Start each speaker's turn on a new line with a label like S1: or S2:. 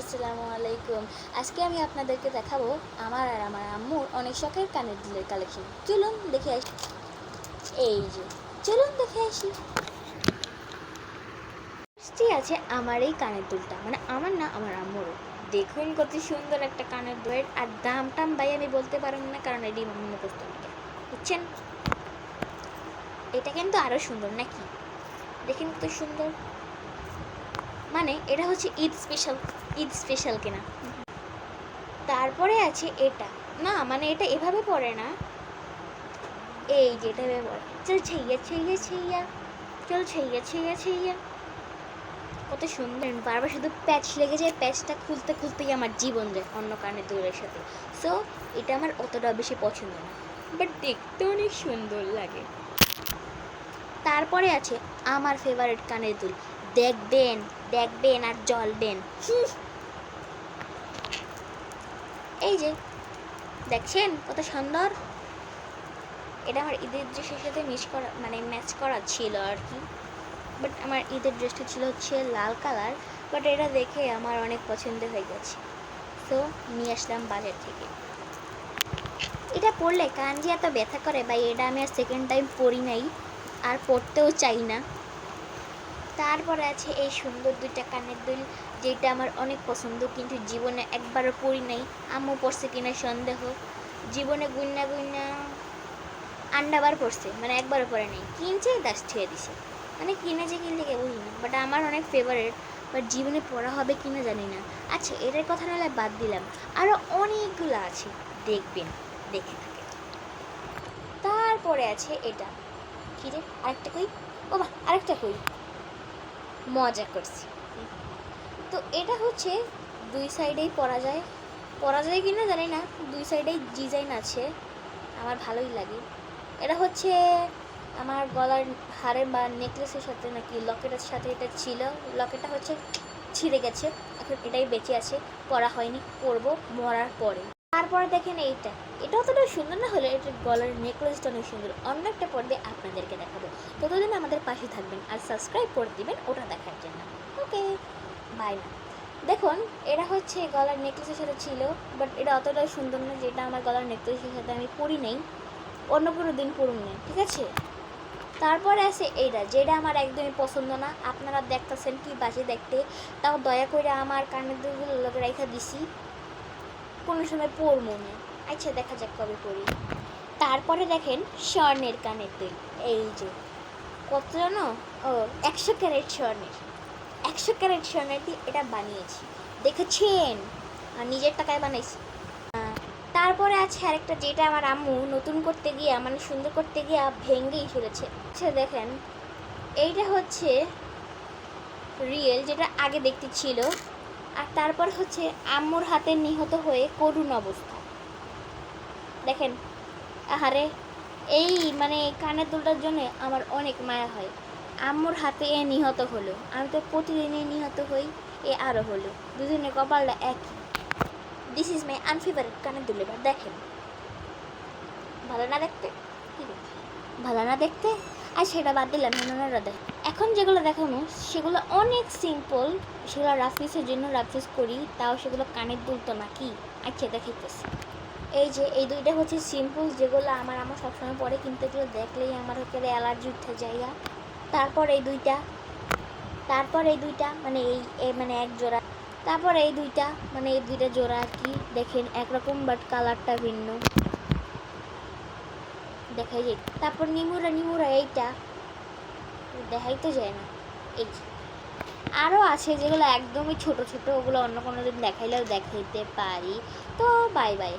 S1: আসসালামু আলাইকুম। আজকে আমি আপনাদেরকে দেখাবো আমার আর আমার আম্মুর অনেক শখের কানের দুলের কালেকশন চলুন দেখে আসি এই যে, চলুন দেখে আসি। First-ই আছে আমার এই কানের দুলটা মানে আমার না, আমার আম্মুরও। দেখুন কত সুন্দর একটা কানের দুলের, আর দাম টাম ভাই আমি বলতে পারব না, কারণ এটি আমার মুখস্থ নাকি বুঝছেন? এটা কিন্তু আরও সুন্দর নাকি? দেখেন কত সুন্দর। মানে এটা হচ্ছে ঈদ স্পেশাল ঈদ স্পেশাল কেনা। তারপরে আছে এটা। না মানে এটা এভাবে পড়ে না। এই যেটা এভাবে পড়ে। চল ছেইয়া ছেইয়া ছেইয়া। চল ছেইয়া ছেইয়া ছেইয়া। কত সুন্দর। বারবার শুধু প্যাচ লেগে যায় প্যাচটা খুলতে খুলতেই আমার জীবন যায় অন্য কানের দূরের সাথে। সো এটা আমার অতটা বেশি পছন্দ না। বাট দেখতে অনেক সুন্দর লাগে। তারপরে আছে আমার ফেভারিট কানের দুল। দেখবেন দেখবেন আর জ্বলবেন। হুম। এই যে, দেখছেন কত সুন্দর? এটা আমার ঈদের ড্রেসের সাথে মিস করা মানে ম্যাচ করা ছিল আর কি। বাট আমার ঈদের ড্রেসটা ছিল হচ্ছে লাল কালার, বাট এটা দেখে আমার অনেক পছন্দ হয়ে গেছে। তো নিয়ে আসলাম বাজার থেকে। এটা পরলে কান যে এত ব্যথা করে বা এটা আমি আর সেকেন্ড টাইম পরি নাই, আর পরতেও চাই না। তারপরে আছে এই সুন্দর দুইটা কানের দুল, যেটা আমার অনেক পছন্দ, কিন্তু জীবনে একবারও পরি নাই। আম্মু পড়ছে কিনা সন্দেহ। জীবনে গুন্না গুন্না আন্ডাবার পড়ছে মানে একবারও পরে নেই। কিনছে, দাস ছেড়ে দিছে। মানে কিনে যে কিনতে কে বুঝি না বাট আমার অনেক ফেভারেট বাট জীবনে পড়া হবে কিনা জানি না। আচ্ছা এটার কথা নাহলে বাদ দিলাম। আরও অনেকগুলো আছে, দেখবেন, দেখে থাকে। তারপরে আছে এটা। কি রে আরেকটা কই? ও বা আরেকটা কই? মজা করছি। তো এটা হচ্ছে দুই সাইডেই পরা যায়। পরা যায় কি না জানি না, দুই সাইডেই ডিজাইন আছে। আমার ভালোই লাগে। এটা হচ্ছে আমার গলার হারে বা নেকলেসের সাথে নাকি লকেটের সাথে এটা ছিল। লকেটটা হচ্ছে ছিঁড়ে গেছে। এখন এটাই বেঁচে আছে। পরা হয়নি, পরবো, মরার পরে। তারপরে দেখেন এইটা। এটা অতটা সুন্দর না হলে এটার গলার নেকলেসটা অনেক সুন্দর। অন্য একটা পর্বে আপনাদেরকে দেখাবো। ততদিন আমাদের পাশে থাকবেন আর সাবস্ক্রাইব করে দিবেন ওটা দেখার জন্য। ওকে বাই না। দেখুন, এটা হচ্ছে গলার নেকলেসের সাথে ছিল বাট এটা অতটা সুন্দর না যেটা আমার গলার নেকলেসের সাথে আমি পরি নেই। অন্য কোনো দিন পরুন না, ঠিক আছে? তারপরে আছে এইটা, যেটা আমার একদমই পছন্দ না। আপনারা দেখতেছেন কি বাজে দেখতে। তাও দয়া করে আমার কানের দুলগুলো লোকে রেখা দিছি। কোনো সময় পরবো না। আচ্ছা দেখা যাক কবে পড়ি। তারপরে দেখেন স্বর্ণের কানের দুল এই যে, কত জানো? ও, একশো ক্যারেট স্বর্ণের। একশো ক্যারেট স্বর্ণের দিয়ে এটা বানিয়েছি। দেখেছেন? নিজের টাকায় বানাইছি। তারপরে আছে আরেকটা যেটা আমার আম্মু নতুন করতে গিয়ে মানে সুন্দর করতে গিয়ে ভেঙ্গেই ফেলেছে। আচ্ছা দেখেন। এইটা হচ্ছে রিয়েল, যেটা আগে দেখতে ছিল। আর তারপর হচ্ছে আম্মুর হাতে নিহত হয়ে করুণ অবস্থা। দেখেন, আহারে, এই মানে কানের দুলটার জন্য আমার অনেক মায়া হয়। আম্মুর হাতে এ নিহত হলো, আমি তো প্রতিদিনই নিহত হই, এ আরও হলো, দুজনের কপালটা একই। দিস ইজ মাই আনফেভারিট কানের দুল এবার দেখেন। ভালো না দেখতে? ভালো না দেখতে? আর সেটা বাদ দিলাম হেননারা দেখ। এখন যেগুলো দেখানো, সেগুলো অনেক সিম্পল সেগুলো রাফিসের জন্য রাফিস করি, তাও সেগুলো কানের দুল তো না কি আচ্ছা দেখাইতেছি। এই যে, এই দুইটা হচ্ছে সিম্পল যেগুলো আমার আমার সবসময় পরে কিন্তু এগুলো দেখলেই আমার হচ্ছে অ্যালার্জি উঠে জায়গা তারপর এই দুইটা, তারপর এই দুইটা মানে এই এই মানে এক জোড়া। তারপর এই দুইটা মানে এই দুইটা জোড়া আর কি, দেখেন একরকম বাট কালারটা ভিন্ন। দেখাই যায় তারপর নিমুরা নিমুরা এইটা দেখাই তো যায় না। এই আরও আছে যেগুলো একদমই ছোট ছোট, ওগুলো অন্য কোনো দিন দেখাইলেও দেখাইতে পারি। তো বাই বাই